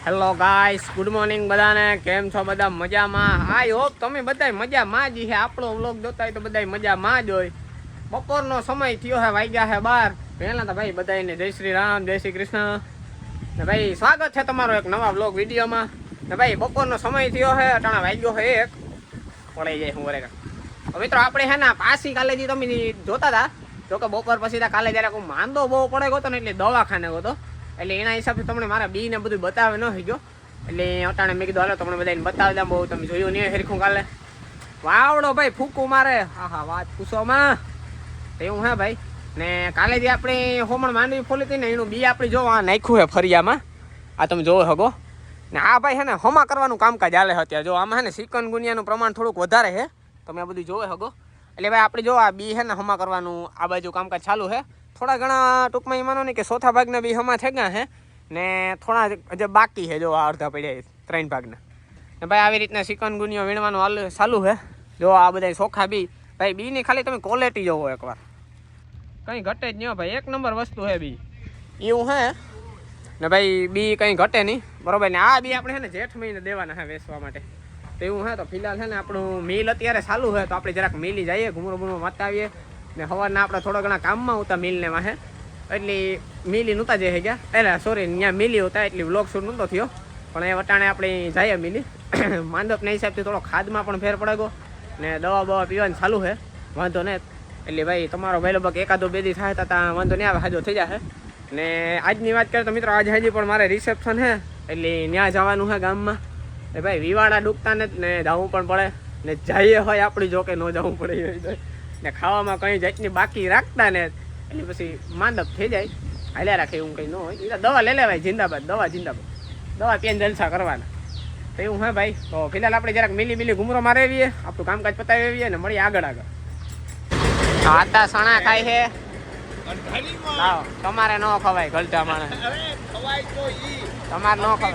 Hello guys good morning બધાને. કેમ છો બધા? મજામાં? આઈ હોપ તમે બધા મજામાં જ છે. આપણો વ્લોગ જોતા હોય તો બધા મજામાં જ હોય. બપોરનો સમય થયો છે વાગ્યા છે બાર. પહેલાં તો ભાઈ બધાને જય શ્રી રામ, જય શ્રી કૃષ્ણ. ને ભાઈ, સ્વાગત છે તમારો એક નવા વ્લોગ વિડીયોમાં. ને ભાઈ, બપોરનો સમય થયો છે અટાણા વાગ્યો છે એક. પડાઈ જાય હું વરેગા મિત્રો, આપણે હે ને, પાછી કાલે જે તમે જોતા હતા. જોકે બપોર પછી કાલે જ્યારે કોઈ માંદો બહુ પડે ગયો ને એટલે દવાખાને ગયો હતો એટલે એના હિસાબે તમને મારા બી ને બધું બતાવે ન થઈ ગયો એટલે અટાણે મેં કીધું, હાલો, તમને બધાને બતાવી દઉં, બહુ તમે જોયું નહીં હેરખું કાલે. વાવડો ભાઈ, ફૂકું મારે. હા હા વાત પૂછોમાં. એવું હે ભાઈ. ને કાલે જે આપણે હોમણ માંડવી ફોલી હતી ને, એનું બી આપણે જો આ નાખ્યું હે ફરિયામાં. આ તમે જોવો હગો. ને આ ભાઈ હે ને, હમા કરવાનું કામકાજ હાલે અત્યારે. જો, આમાં હે ને ચિકન ગુનિયાનું પ્રમાણ થોડુંક વધારે છે તમે આ બધું જોવે હગો. એટલે ભાઈ, આપણે જો આ બી હે ને, હમા કરવાનું આ બાજુ કામકાજ ચાલુ છે થોડા ઘણા ટૂંકમાં એ માનો ને કે ચોથા ભાગના બી હમા થઈ ગયા છે ને થોડા જે બાકી છે જો આ અડધા પડ્યા ત્રણ ભાગના. ને ભાઈ આવી રીતના ચિકન ગુનિયો વીણવાનું હાલ ચાલુ છે જો આ બધા ચોખા બી. ભાઈ બીની ખાલી તમે ક્વોલિટી જોવો એકવાર. કંઈ ઘટે જ નહીં ભાઈ, એક નંબર વસ્તુ છે બી. એવું હે? ને ભાઈ બી કંઈ ઘટે નહીં. બરોબર, ને આ બી આપણે છે ને જેઠ મહિને દેવાના છે વેચવા માટે. તો એવું હે તો ફિલહાલ છે ને આપણું મિલ અત્યારે ચાલુ છે તો આપણે જરાક મિલી જઈએ ઘૂમરો બુમરો માતા આવીએ ને સવારના આપણે થોડા ઘણા કામમાં ઉતા મિલને વાહે એટલે મિલી નહોતા જે ગયા. એટલે સોરી ત્યાં મિલી હતા એટલે વ્લોગ શૂટ નહોતો થયો. પણ એ વટાણે આપણે જઈએ મિલી. માંદપના હિસાબથી થોડો ખાદમાં પણ ફેર પડે ને દવા બવા પીવાનું ચાલુ છે વાંધો નહીં એટલે ભાઈ, તમારો ભાઈ લગભગ એકાદો બે દી થાય ત્યાં વાંધો નહીં આવે, હાજો થઈ જશે ને આજની વાત કરીએ તો મિત્રો, આજે હજી પણ મારે રિસેપ્શન છે એટલે ત્યાં જવાનું છે ગામમાં. એ ભાઈ વિવાડા ડૂબતા ને જવું પણ પડે. ને જઈએ હોય આપણી જોકે, ન જવું પડે. ને ખાવામાં કંઈ જાતની બાકી રાખતા ને એટલે પછી માંદપ થઈ જાય. હાલ્યા રાખે એવું કંઈ ન હોય. એ દવા લઈ લેવાય જિંદાબાદ દવા જિંદાબાદ. દવા પીને જલસા કરવાના. તો એવું હે ભાઈ? તો ફિલહાલ આપણે જરાક મિલી મિલી ઘુમરો મારે આવીએ આપણું કામકાજ પતાવી આવીએ ને મળીએ આગળ આગળ. આતા સણા ખાય છે. તમારે ન ખવાય ગલટા માણસ. ઈ. તમારે ન ખવાય.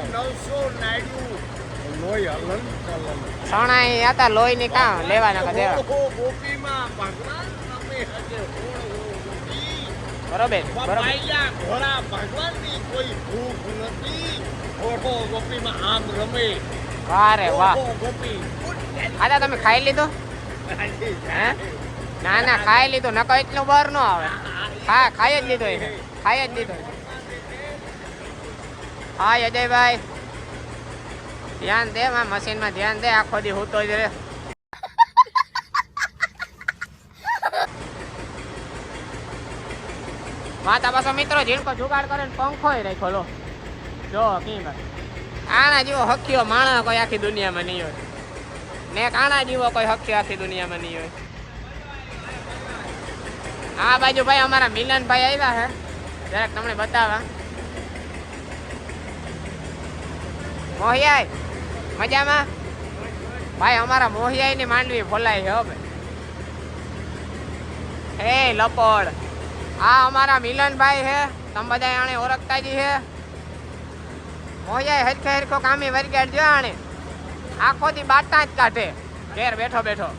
નવસો હતા લોહી ની કામ લેવાના કા દેવા ભગવાન બરોબર બરોબર. બપાયા કોઈ ભૂખ નથી. ઓહો ગોપીમાં આમ રમે. વાહ. રે વાહ ગોપી આતા તમે ખાઈ લીધું? હે? ના ના ખાઈ લીધું. નકો એટલું બહાર ન આવે. હા ખાઈ જ લીધો એ. ખાઈ જ લીધો હા અજયભાઈ. ધ્યાન દે, માં મશીનમાં ધ્યાન દે, આખો દી હું તો જ રે માતા પાછો મિત્રો ઝીણકો જુગાડ કરે ને પંખો રાખ્યો, લો. જો ભાઈ આના જેવો હક્યો માણા કોઈ આખી દુનિયામાં નહીં હોય. ને કાણા જેવો કોઈ હક્યો આખી દુનિયામાં નહીં હોય. આ બાજુ ભાઈ અમારા મિલનભાઈ આવ્યા છે જરાક તમને બતાવવા. મોહિયાઈ, મજામાં? ભાઈ, અમારા મોહિયાઈની માંડવી ફોલાય છે, હો હે લપોડ આ અમારા મિલનભાઈ છે. તમે બધા આણે ઓળખતા જ છે. મોહિયાઈ હરખે હરખો કામી વરગાડ જો આણે. આખો દી બાટા જ કાઢે. ઘેર બેઠો બેઠો.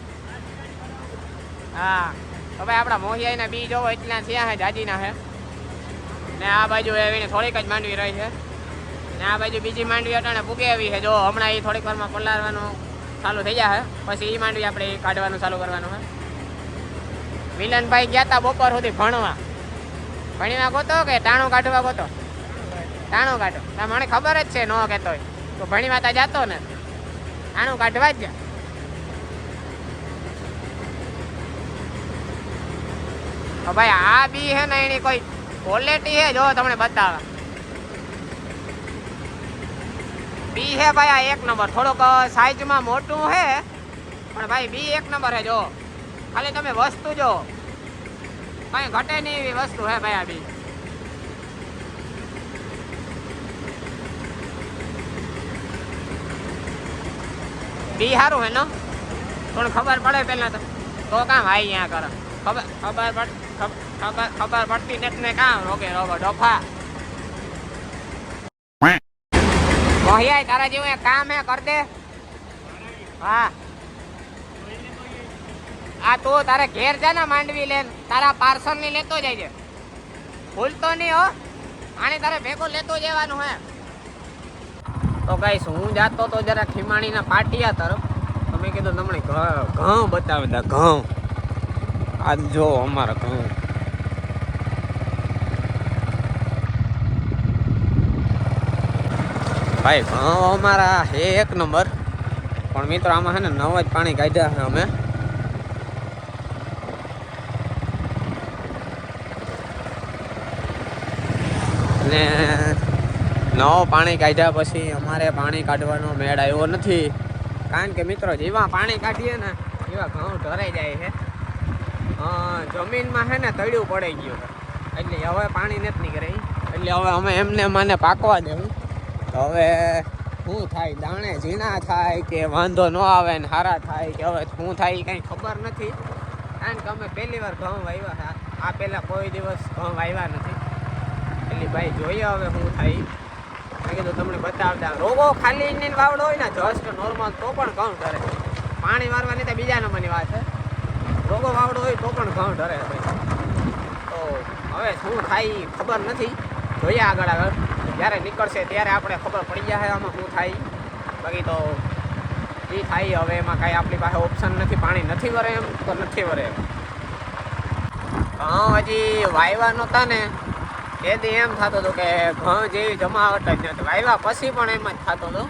હા, તો ભાઈ આપણા મોહિયાઈના બી જોવો એટલા થયા છે, જાજીના છે. ને આ બાજુ એવીને થોડીક જ માંડવી રહી છે. ને આ બાજુ બીજી માંડવી અટાણે પૂગે આવી છે. જો, હમણાં એ થોડીક વારમાં પલાળવાનું ચાલુ થઈ જાય પછી એ માંડવી આપણે કાઢવાનું ચાલુ કરવાનું છે. મિલનભાઈ ગયા તા બપોર સુધી ભણવા. ભણીમાં ગોતો કે ટાણું કાઢવા ગોતો? ટાણું કાઢો. મને ખબર જ છે, ન કહેતો તો ભણીમાં તા જતો ને. ટાણું કાઢવા જ ભાઈ, આ બી હે ને એની કોઈ ક્વોલિટી હે જો, તમને બતાવા. બી હે ભાઈ, આ એક નંબર. થોડોક સાઈઝમાં મોટું હે, પણ ભાઈ બી એક નંબર હે, જો. ખાલી તમે વસ્તુ જો. કઈ ઘટે નહીં એવી વસ્તુ હે ભાઈ, આ બી બી સારું હે, ન? પણ ખબર પડે પેલા તો. તો કામ હાઈ અહીંયા કર ખબર ખબર પડ ખબર પડતી નથી ને કામ. રોકે રોકો ડોફા મોહિયાઈ તારા જેવું કામ હે, કર દે. હા. આ તું તારે ઘેર જા ને માંડવી લે તારા પાર્સલની લેતો જાય ભૂલતો નહીં હો. આને તારે ભેગો લેતો જવાનું હે. તો ગાઈસ, હું જાતો તો જરા ખીમાણીના પાટિયા તરફ. તમે કીધું તમને ઘઉં બતાવે ઘઉં. આજ જો અમારા ઘઉં. ભાઈ ઘઉં અમારા હે એક નંબર. પણ મિત્રો, આમાં છે ને નવ જ પાણી કાઢ્યા છે અમે. ને નવો પાણી કાઢ્યા પછી અમારે પાણી કાઢવાનો મેળ આવ્યો નથી. કારણ કે મિત્રો, જેવા પાણી કાઢીએ ને, એવા ઘઉં ઢરાઈ જાય છે. જમીનમાં છે ને તળિયું પડી ગયું. એટલે હવે પાણી નથી નીકળે. એટલે હવે અમે એમને મને પાકવા દેવું. હવે શું થાય, દાણે ઝીણા થાય કે વાંધો ન આવે ને સારા થાય કે હવે શું થાય એ કંઈ ખબર નથી. કારણ કે અમે પહેલી વાર ઘઉં વાવ્યા હતા. આ પહેલાં કોઈ દિવસ ઘઉં વાવ્યા નથી. એટલે ભાઈ જોઈએ હવે શું થાય. મેં કીધું તમને બતાવતા રોગો ખાલી ઇન્ડિયન વાવડો હોય ને જસ્ટ નોર્મલ તો પણ ઘઉં ઢરે. પાણી વારવાની તો બીજા નંબરની વાત છે. રોગો વાવડો હોય તો પણ ઘઉં ઢરે ભાઈ. તો હવે શું થાય ખબર નથી. જોઈએ આગળ આગળ. જ્યારે નીકળશે ત્યારે આપણે ખબર પડી જાય આમાં શું થાય. બાકી તો એ થાય, હવે એમાં કાંઈ આપણી પાસે ઓપ્શન નથી, પાણી નથી વરે એમ, તો નથી વરે એમ. ઘઉં હજી વાયવા નહોતા ને તેથી એમ થતું હતું કે ઘઉં જેવી જમાવટ જ નથી. વાયવા પછી પણ એમ જ થતું હતું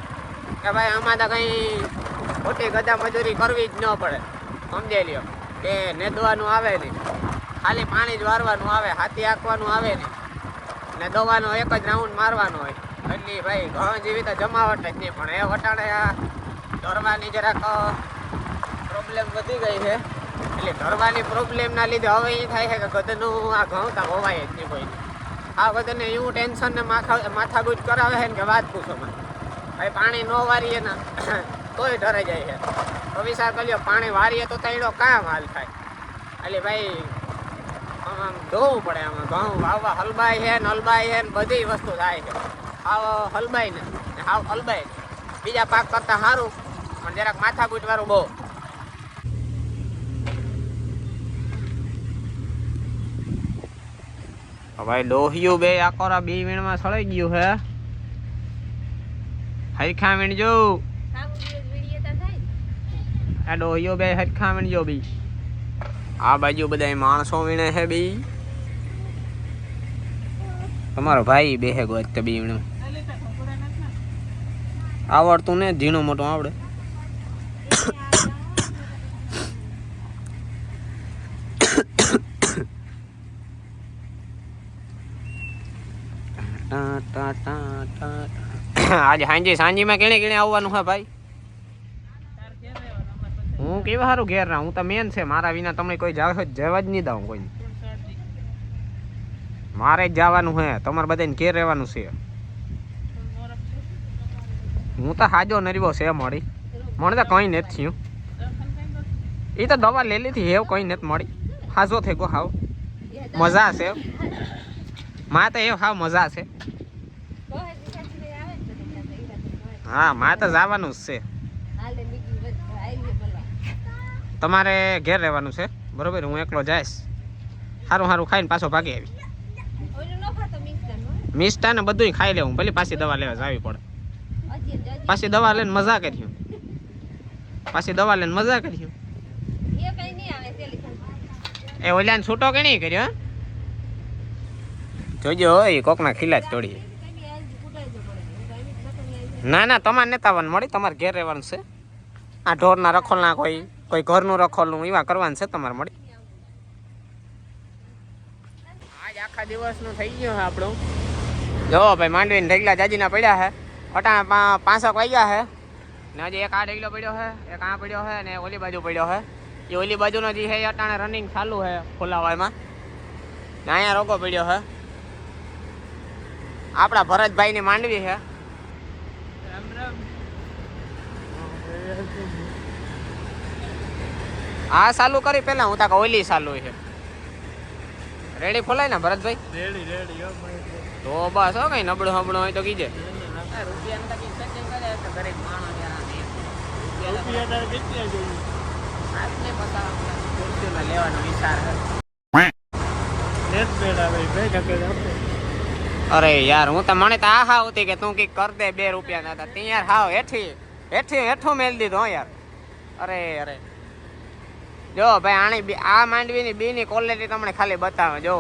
કે ભાઈ આમાં તો કંઈ ખોટી ગદા મજૂરી કરવી જ ન પડે. સમજાઈ લ્યો. કે નેદવાનું આવે નહીં. ખાલી પાણી જ વારવાનું આવે, હાથી આંકવાનું આવે નહીં. ને દવાનો એક જ રાઉન્ડ મારવાનો હોય. એટલી ભાઈ ઘણ જેવી તો જમાવટ જ નહીં પણ એ વટાણે આ ઢોરવાની જરાક પ્રોબ્લેમ વધી ગઈ છે. એટલે ધરવાની પ્રોબ્લેમના લીધે હવે એ થાય છે કે ગધનું આ ઘઉં તો હોવાય જ નહીં કોઈ આ બધાને એવું ટેન્શન ને માથા, માથાકૂટ કરાવે છે ને કે વાત પૂછો મને. ભાઈ પાણી ન વારીએ ને, તોય ડરે જાય છે. તો વિચાર કર્યો, પાણી વારીએ તો તૈડો કામ હાલ થાય. એટલે ભાઈ જોવું પડે આમાં. ઘઉં વાવવા હલબાઈ છે ને હલબાઈ છે ને બધી વસ્તુ થાય છે. હાવ હલબાઈ ને. ને હાવ હલબાઈ બીજા પાક કરતાં સારું. પણ જરાક માથાકૂટ વાળું બહુ. ભાઈ ડોહિયું બે આકોરા બે વીણમાં સળાઈ ગયું હે. હરખા વીણજો. આ ડોહિયો બે હરખા વીણજો બી. આ બાજુ બધા માણસો વીણે છે બી. તમારો ભાઈ બે હે ગોત તે બી વીણું આવડતું ને ઝીણું મોટું આવડે. આજે સાંજે સાંજીમાં કેણે કેણે આવવાનું છે ભાઈ? કેવા સારું ઘેર રહું? હું તો મેન છે, મારા વિના તમે કોઈ જાવ જ નહીં દઉં કોઈ મારે જ જવાનું છે તમારે બધાને ઘેર રહેવાનું છે. હું તો હાજો નરીવો છે મળી મને તો કંઈ નથી થયું. એ તો દવા લઈ લીધી, હેવ કંઈ નથી મળી. હાજો થઈ ગયો હાવ. મજા છે. માં તો એ હાવ મજા છે. હા માં તો જવાનું જ છે. તમારે ઘેર રહેવાનું છે. બરોબર? હું એકલો જઈશ. સારું સારું ખાઈને પાછો ભાગી આવી. મિસ્ટા ને બધું ખાઈ લેવું. ભલે પાછી દવા લેવા જાવી પડે. પાછી દવા લઈને મજા કર્યું પાછી દવા લઈને મજા કર્યું એ ઓલાને છૂટો કે નહીં કર્યો? જોજો એ કોકના ખીલા જ તોડી ના ના તમારે નેતા મળી. તમારે ઘેર રહેવાનું છે. આ ઢોરના રખોલના કોઈ કોઈ ઘરનું રખોલનું એવા કરવાનું છે તમારે મળી? આજ આખા દિવસનું થઈ ગયું છે આપણું. જો ભાઈ માંડવીને ઢગલા જાજીના પડ્યા છે. અટાણા પા- પાંસઠ વાગ્યા છે. ને હજી એક આ ઢગલો પડ્યો છે એક આ પડ્યો છે ને ઓલી બાજુ પડ્યો છે. એ ઓલી બાજુનો જે છે એ અટાણે રનિંગ ચાલુ છે ખોલાવામાં ને અહીંયા રોગો પડ્યો છે. આપણા ભરતભાઈની માંડવી છે. આ સાલું કરી પેલા હું તાકા ઓલી ચાલુ છે. રેડી ફોલાય ને ભરતભાઈ? તો. બસ હો કઈ નબળો હબળો હોય તો કીજે. અરે યાર હું તો મને તો આહા હા હતી કે તું કંઈક કર દે બે રૂપિયા ના હતા. ત્યાં યાર હાવ હેઠી હેઠી હેઠો મેલ દીધો યાર. અરે અરે. જો ભાઈ આની આ માંડવીની બી ની ક્વોલિટી તમને ખાલી બતાવે જો.